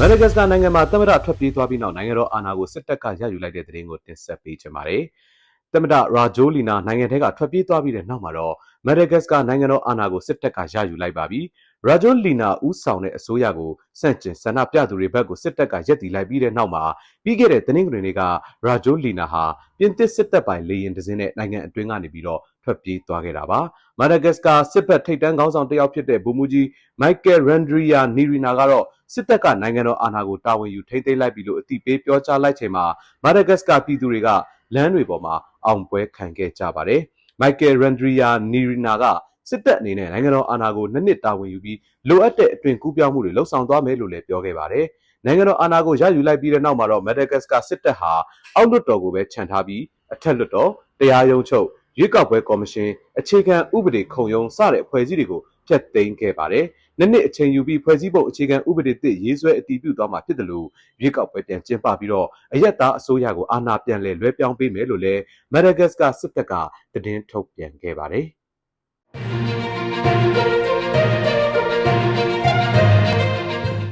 မဒဂတ်စကာနိုင်ငံမှာသမ္မတထွက်ပြေးသွားပြီးနောက်နိုင်ငံတော်အာဏာကိုစစ်တပ်ကရယူလိုက်တဲ့သတင်းကိုတင်ဆက်ပေးချင်ပါတယ်။သမ္မတရာဂျိုလီနာနိုင်ငံထဲကထွက်ပြေးသွားပြီးတဲ့နောက်မှာတော့မဒဂတ်စကာနိုင်ငံတော်အာဏာကိုစစ်တပ်ကရယူလိုက်ပါပြီ။ ရာဂျိုလီနာဦးဆောင်တဲ့အစိုးရကိုစန့်ကျင်ဆန္ဒပြသူတွေဘက်ကိုစစ်တပ်ကရက်တီလိုက်ပြီးတဲ့နောက်မှာပြီးခဲ့တဲ့တင်းငွေတွေကရာဂျိုလီနာဟာပြင်သစ်စစ်တပ်ပိုင်းလေရင်တစင်းနဲ့နိုင်ငံအတွင်းကနေပြီးတော့ထွက်ပြေးသွားခဲ့တာပါ။မဒဂတ်စကာစစ်ဘက်ထိပ်တန်းခေါင်းဆောင်တစ်ယောက်ဖြစ်တဲ့ဘူမူကြီးမိုက်ကယ်ရန်ဒရီယာနီရီနာကတော့စစ်တပ်ကနိုင်ငံတော်အာဏာကိုတာဝန်ယူထိန်းသိမ်းလိုက်ပြီလို့အသိပေးပြောကြားလိုက်ချိန်မှာမာဒဂတ်စကာပြည်သူတွေကလမ်းတွေပေါ်မှာအောင်ပွဲခံခဲ့ကြပါတယ်။မိုက်ကယ်ရန်ဒရီယာနီရီနာက စစ်တပ်အနေနဲ့နိုင်ငံတော်အာဏာကိုနှစ်နှစ်တာဝန်ယူပြီးလိုအပ်တဲ့အတွင်ကူးပြောင်းမှုတွေလှုပ်ဆောင်သွားမယ်လို့လည်းပြောခဲ့ပါတယ်။နိုင်ငံတော်အာဏာကိုရယူလိုက်ပြီးတဲ့နောက်မှာတော့မက်ဒဂတ်စကာစစ်တပ်ဟာအောက်လွှတ်တော်ကိုပဲခြံထားပြီးအထက်လွှတ်တော်တရားရုံးချုပ်ရွေးကောက်ပွဲကော်မရှင်အခြေခံဥပဒေခုံရုံးစတဲ့အဖွဲ့အစည်းတွေကိုဖျက်သိမ်းခဲ့ပါတယ်။နှစ်နှစ်အချိန်ယူပြီးဖွဲ့စည်းပုံအခြေခံဥပဒေသစ်ရေးဆွဲအတည်ပြုသွားမှာဖြစ်တယ်လို့ရွေးကောက်ပွဲပြန်ကျင်းပပြီးတော့အယက်သားအစိုးရကိုအာဏာပြန်လည်လွှဲပြောင်းပေးမယ်လို့လည်းမက်ဒဂတ်စကာစစ်တပ်ကသတင်းထုတ်ပြန်ခဲ့ပါတယ်။